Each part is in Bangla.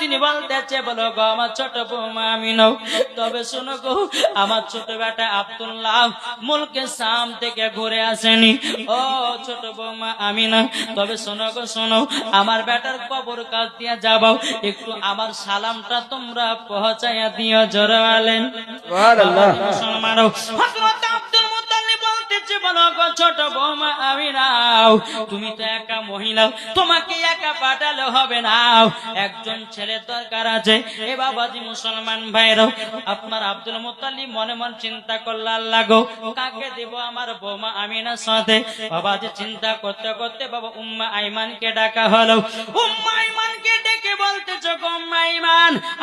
তিনি বলতেছে বলো গো আমার ছোট বৌমা আমিনা তবে শোনো গো আমার ছোট বেটা আব্দুল্লাহ মুলকে সাম থেকে ঘুরে আসেনি। ও ছোট বৌমা আমিনা তবে শোনো গো শোনো আমার বেটার কবর কাজ দিয়া যাবাও একটু আমার সালামটা তোমরা পৌঁছাইয়া দিও জোরালেন। মুসলমান ছোট বৌমা আমিনাও তুমি তো একা মহিলা তোমাকে একা পাঠালে হবে না। একজন ছেলে দরকার আছে। এ বাবাজি মুসলমান ভাইরাও আপনার আব্দুল মুত্তালিব মনে মন চিন্তা করলে আল্লাহ গো, কাকে দেব আমার বৌমা আমিনার সাথে? বাবাজি চিন্তা করতে করতে বাবা উম্মা আইমানকে ডাকা হলো। উম্মা আইমানকে ডেকে বলতেছ গো উম্মা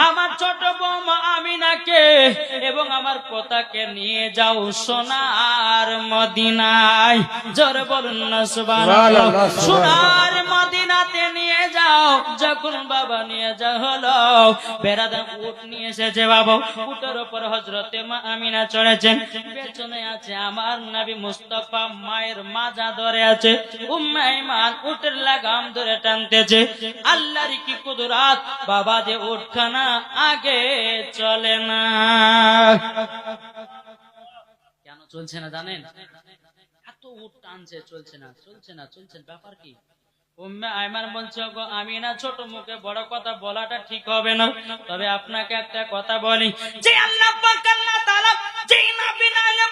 আমার ছোট বৌমা আমিনাকে এবং আমার পোতাকে নিয়ে যাও সোনার মদিনায়। জোরে বলুন না সুবহানাল্লাহ। সোনার মদিনাতে নিয়ে যাও যখন বাবা নিয়ে যা হলো। বেড়াদা উট নিয়ে এসেছে বাবা। উটের উপর হজরতে মা আমিনা চড়েছেন। পেছনে আছে আমার নবী মুস্তফা মায়ের মাজা ধরে আছে। উম্মে ইমান উটের লাগাম ধরে টানতেছে। আল্লাহর কি কুদরাত, বাবা যে উঠখানা আগে চলে না। কেন চলছে না জানেন? এত উট টানছে, চলছে না চলছে না, চলছে ব্যাপার কি? আমি না ছোট মুখে বড় কথা বলাটা ঠিক হবে না। তবে আপনাকে একটা কথা বলি, যে আল্লাহ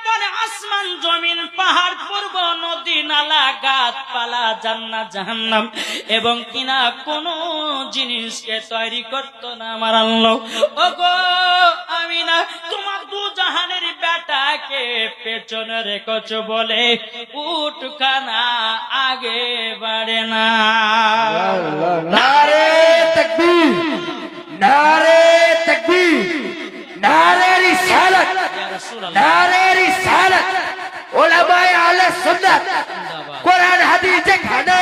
পরে আসমান জমিন, পাহাড়, পূর্ব, নদী, নালা, গাছপালা, জান্নাত, জাহান্নাম, এবং কিনা কোন জিনিসকে তৈরি করতো না আমার আল্লাহ। আমি না তোমার দু জাহানের বেটাকে পেছনে রেখেছ বলে উঠখানা আগে বাড়ে না। নারে নারে নারে নারে রিসালাত। ওলামায়ে আহলে সুন্নাত। কোরআন হাদিস যেখানে।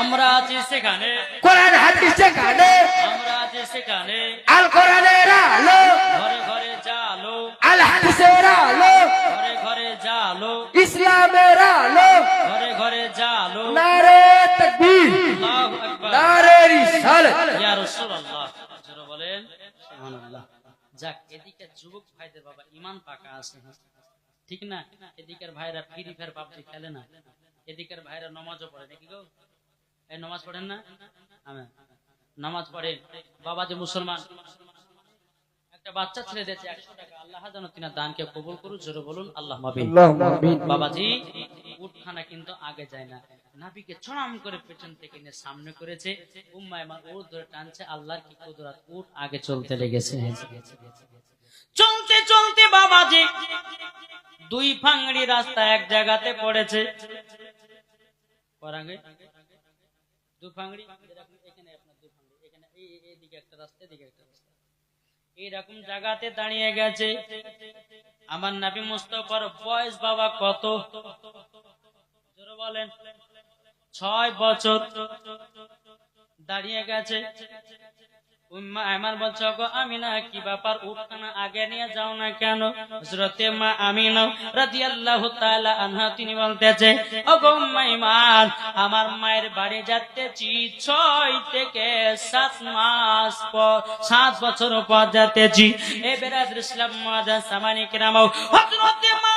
আমরা আছি সেখানে। কোরআন হাদিস যেখানে। আমরা আছি সেখানে। আল কোরআনের আলো। ঘরে ঘরে জালো। আল হাদিসের আলো। ঘরে ঘরে জালো। ইসলামের আলো। ঘরে ঘরে জালো। নারে তকবীর। আল্লাহু আকবার। নারে রিসালাত। ইয়া রাসূলুল্লাহ। যাক, এদিকে যুবক ভাইদের বাবা, ইমান পাকা আছে ঠিক না? এদিকের ভাইরা ফ্রি ফায়ার পাবজি খেলে না। এদিকের ভাইরা নামাজও পড়ে, নাকি গো? এই নামাজ পড়েন না? নামাজ পড়েন বাবা যে মুসলমান একটা বাচ্চা ছেলে দিয়েছে একশো টাকা। আল্লাহ যেন তিনা দানকে কবুল করুন জোরে বলুন আল্লাহ বাবাজি উটখানা কিন্তু আগে যায় না। নাবিকে ছড়াম করে পেছন থেকে নিয়ে সামনে করেছে। উম্মায় মা উট ধরে টানছে আল্লাহর কি কুদরত? উট আগে চলতে লেগেছে। চলতে চলতে বাবাজি দুই ফাংড়ি রাস্তা এক জায়গাতে পড়েছে। পরাঙ্গে? দু ফাংড়ি? এখানে আপনার দু ফাংড়ি এখানে এই এই- এইদিকে একটা রাস্তা এদিকে একটা রাস্তা। এইরকম জায়গাতে দাঁড়িয়ে গেছে। আমার নাবি মুস্তফার বয়স বাবা কত? বলেন। ছয় বছর। দাঁড়িয়ে গেছে। আইমান বলছে গো আমিনা, কি ব্যাপার? আগে নিয়ে যাও না কেন? মা আমিনা রাদিয়াল্লাহু তাআলা আনহা, তিনি বলতেছে ও গো আমার মায়ের বাড়ি যাচ্তেছি ছয় থেকে সাত মাস পর, সাত বছর পর যাচ্তেছি এ বেরাদর ইসলাম মাদান সামানি কিরামাও মা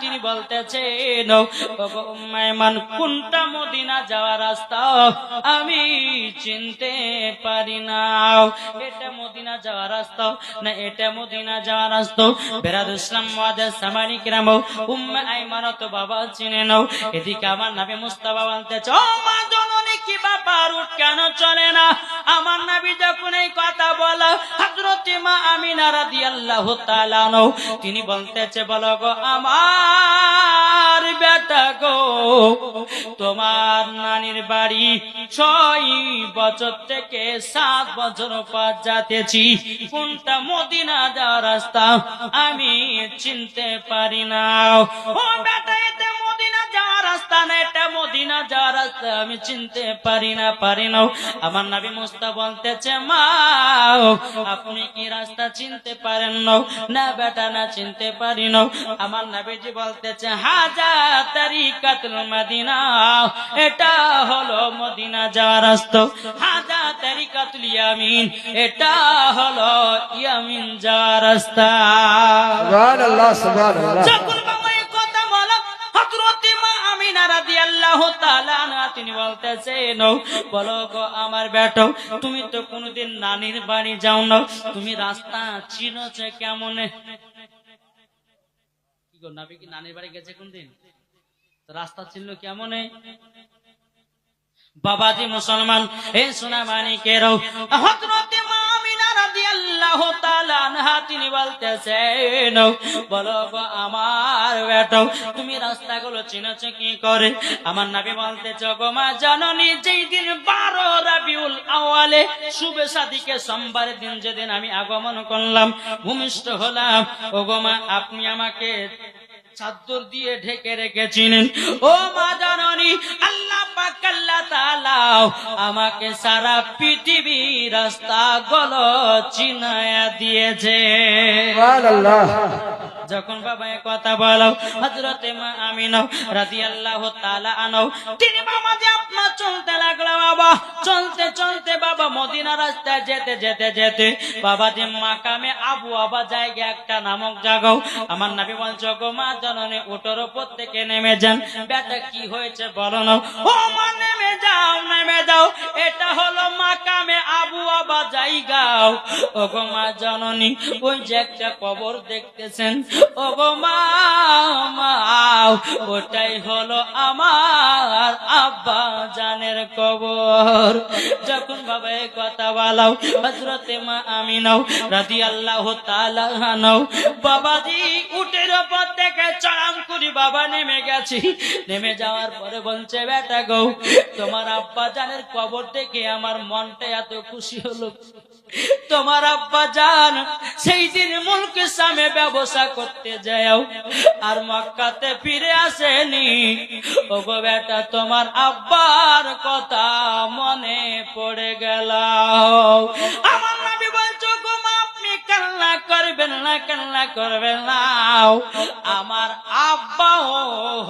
তিনি বলতেছেন কোনটা মদিনা যাওয়ার রাস্তা? আমি চিনতে পারি না। এটা মদিনা যাওয়ার রাস্তা না এটা মদিনা যাওয়ার রাস্তা? বেরাদ ইসলাম উম্মে বাবা চিনে নাও। এদিকে আমার নাবি মুস্তাফা বলতে ও মা কেন চলে না? আমার নাবি যখন এই কথা তিনি বলতেছে, বলো গো, আমার বেটা গো, তোমার নানির বাড়ি ছয় বছর থেকে সাত বছর পর যাতেছি। কোনটা মদিনা যাওয়ার রাস্তা আমি চিনতে পারি না। ও বেটা না এটা মদিনা যাওয়ার রাস্তা আমি চিনতে পারি না পারি না। আমার নাবি মুস্তা বলতেছে মা আপনি কি রাস্তা চিনতে পারেন না? না বেটা না চিনতে পারি না। আমার নাবিজি বলতেছে হাজা তারিকাতুল মদিনা এটা হলো মদিনা যাওয়ার রাস্তা। হাজা তারিকাতুল ইয়ামিন এটা হলো ইয়ামিন যাওয়ার রাস্তা। তিনি বলতেছেন বলো গো আমার তুমি তো নানির বাড়ি যাও না তুমি রাস্তা চিনোছে কেমন? কি গো, নাবি কি নানির বাড়ি গেছে কোনদিন? রাস্তা চিনল কেমন? বাবাজি মুসলমান হে সোনা মানিকেরও হযরতে মা শুভে সোমবার দিন যেদিন আমি আগমন করলাম, ভূমিষ্ঠ হলাম ও গো মা, আপনি আমাকে চাদর দিয়ে ঢেকে রেখেছিলেন। ও মা জননী, আল্লাহ আমাকে সারা পৃথিবী রাস্তা গল চিনায়া দিয়েছে যখন বাবা কথা বলো হজরতে মা আমিন রাজি আল্লাহ আনো তিনি বাবা যে আপনার চলতে লাগল বাবা, চলতে চলতে বাবা মদিনা রাস্তায় যেতে যেতে যেতে, বাবা যে মাকামে আবু আবা জায়গা একটা নামক জাগাও আমার নাবি বলছো গো মা জননী ওটার ওপর থেকে নেমে যান। বেটা, কি হয়েছে বলো না? ও মা, নেমে যাও নেমে যাও, এটা হলো মাকামে আবু আবা জায়গাও। ও গো মা জননী, ওই যে একটা কবর দেখতেছেন ওটাই হলো আমার আব্বা জানের কবর। যখন বাবা কথা বলাও হজরতে মা আমি নাও রাধি আল্লাহ নাও বাবাজি উটের ওপর থেকে চড়াম করি বাবা নেমে গেছি। নেমে যাওয়ার পরে বলছে, বেটা গো, তোমার আব্বা জানের কবর দেখে আমার মনটা এত খুশি হলো। তোমার আব্বা জান সেই দিন মুলকের সামনে ব্যবসা করতে যাও আর মক্কাতে ফিরে আসেনি। ও গো বেটা তোমার আব্বার কথা মনে পড়ে গেল। আমার নবী বলছো গো মা, আপনি কান্না করবেন না কান্না করবেন না। আমার আব্বাও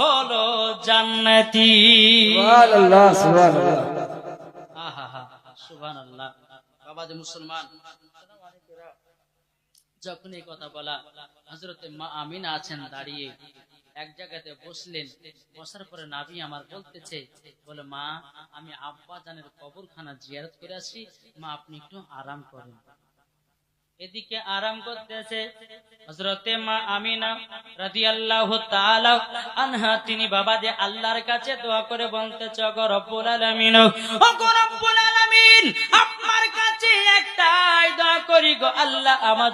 হলো জান্নাতি। সুবহান আল্লাহ সুবহান আল্লাহ সুবহান আল্লাহ বাবা যে মুসলমান যখন এই কথা বলা হজরতে মা আমিনা আছেন দাঁড়িয়ে, এক জায়গাতে বসলেন। বসার পরে নাভি আমার বলতেছে, বলে, মা, আমি আব্বা জানের কবরখানা জিয়ারত করে আসি। মা, আপনি একটু আরাম করেন। এদিকে আরাম করতেছে হজরতে মা আমিনা রাদিয়াল্লাহু তাআলা আনহা, তিনি বাবা যে আল্লাহর কাছে দোয়া করে বলতেছে গো রব্বুল আলামিন আল্লাহ আমার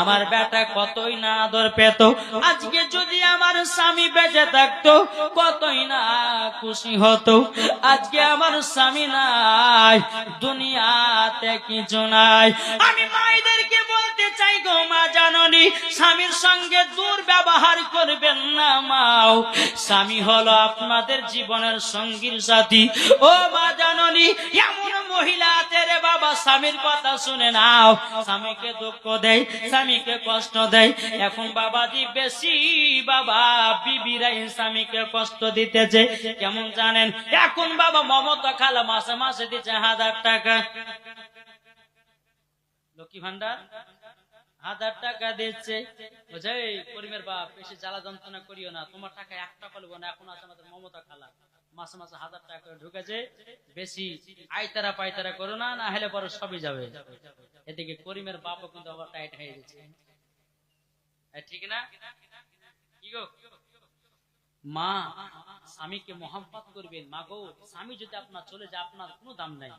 আমার বেটা কতই না আদর পেত, আজকে যদি আমার স্বামী বেঁচে থাকতো, কতই না খুশি হতো, আজকে আমার স্বামী নাই, দুনিয়াতে কিছু নাই। আমি মায়েদেরকে বলতে চাই গো মা জাননি, স্বামীর সঙ্গে দুর্ব্যবহার করবেন না মাও। স্বামী হলো আপনাদের জীবনের সঙ্গীর সাথী ও মা জাননি, এমন মহিলা আছে রে বাবা, স্বামীর কথা শুনে নাও। স্বামীকে দুঃখ দেয় স্বামীকে কষ্ট দেয় এখন বাবাজি বেশি, বাবা বিবিরাই স্বামীকে কষ্ট দিতেছে। কেমন জানেন? এখন বাবা মমতা খালা মাসে মাসে দিচ্ছে হাজার টাকা। লক্ষ্মী ভান্ডার, হাজার টাকা দিচ্ছে বুঝে করিমের বাপ বেশি জ্বালা যন্ত্রণা করিও না। তোমার টাকা এক টাকা নেব না, এখন আছে আমাদের মমতা খালা। মাসে মাসে হাজার টাকা করে ঢুকেছে। বেশি আইতারা পাইতারা করো না না হলে পরে সবই যাবে। এদিকে করিমের বাপও কিন্তু আবার টাইট হয়ে গেছে। ঠিক না? কি গো? মা, স্বামীকে মোহাম্মত করবেন। মা গো, স্বামী যদি আপনার চলে যায়, আপনার কোনো দাম নাই।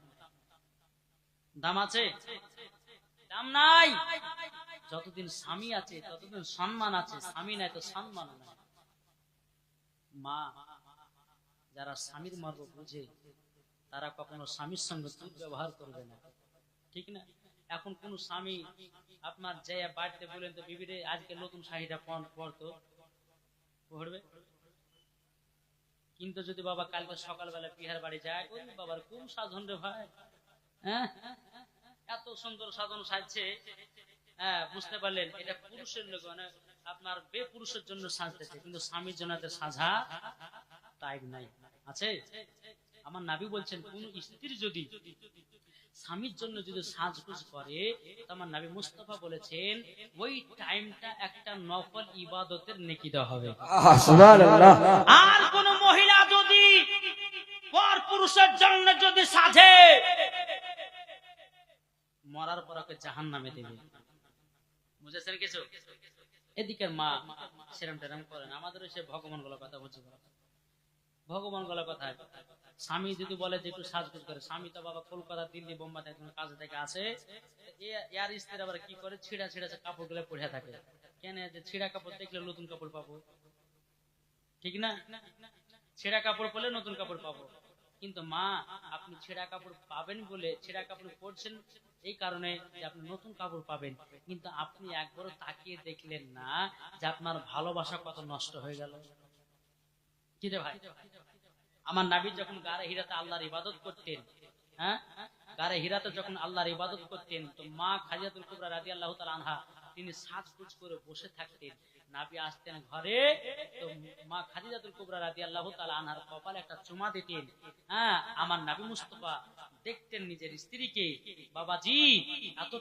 দাম আছে? দাম নাই। যতদিন স্বামী আছে, ততদিন সম্মান আছে। স্বামী নাই তো সম্মান নাই। মা, যারা স্বামীর মর্ম বুঝে, তারা কখনো স্বামীর সঙ্গে দুর্ব্যবহার করবে না। ঠিক না? এখন কোন স্বামী আপনার যে বাড়িতে বলেন তো, বিবিরে, আজকে নতুন শাড়িটা পরতো। পড়বে কিন্তু যদি বাবা কালকে সকালবেলা বিহার বাড়ি যায় বাবার কোন সাধন রে ভাই? হ্যাঁ? এত সুন্দর সাধন সাজছে হ্যাঁ বুঝতে পারলেন এটা পুরুষের লোক মানে আপনার বে পুরুষের জন্য সাজতেছে কিন্তু স্বামীর জন্য সাজা টাইম নাই। আছে? আমার নাবি বলছেন কোন স্ত্রী যদি স্বামীর জন্য যদি সাজগুজ করে আমার নাবি মুস্তফা বলেছেন ওই টাইমটা একটা নফল ইবাদতের নেকি দেওয়া হবে। আর কোন মহিলা যদি পর পুরুষের জন্য যদি সাজে ওকে জাহান নামে দেবে। বুঝেছেন কিছু? এদিকের মা সেরম টেরম করেন। আমাদের সে ভগবানগুলো কথা বলছে ভগবানগুলো কথা স্বামী যদি বলে যে একটু সাজগুজ করে, স্বামী তো বাবা কলকাতা, দিল্লি, বোম্বাই থেকে কাজে থেকে আসে ইয়ার স্ত্রী আবার কি করে? ছিঁড়া ছিঁড়া কাপড়গুলো পরে থাকে। কেন যে ছিঁড়া কাপড় দেখলে নতুন কাপড় পাবো? ঠিক না? ছেঁড়া কাপড় পরলে নতুন কাপড় পাবো। কিন্তু মা, আপনি ছেঁড়া কাপড় পাবেন বলে ছেঁড়া কাপড় পরছেন এই কারণে যে আপনি নতুন কাপড় পাবেন। কিন্তু আপনি একবারও তাকিয়ে দেখলেন না যে আপনার ভালোবাসা কত নষ্ট হয়ে গেল। কি রে ভাই? আমার নাবি যখন গারে হিরাতে আল্লাহর ইবাদত করতেন হ্যাঁ? গারে হিরাতে যখন আল্লাহর ইবাদত করতেন, তো মা খাজিয়াতুল কুবরা রাদিয়াল্লাহু তাআলা আনহা, তিনি সাজগুজ করে বসে থাকতেন। নাবি আসতেন ঘরে, তো মা খাদিজাতুল কুবরা রাদিয়াল্লাহু তাআলা আনহার কপালে একটা চুমা দিতেন। হ্যাঁ আমার নাবি মুস্তফা দেখতেন নিজের স্ত্রীকে। বাবাজি এত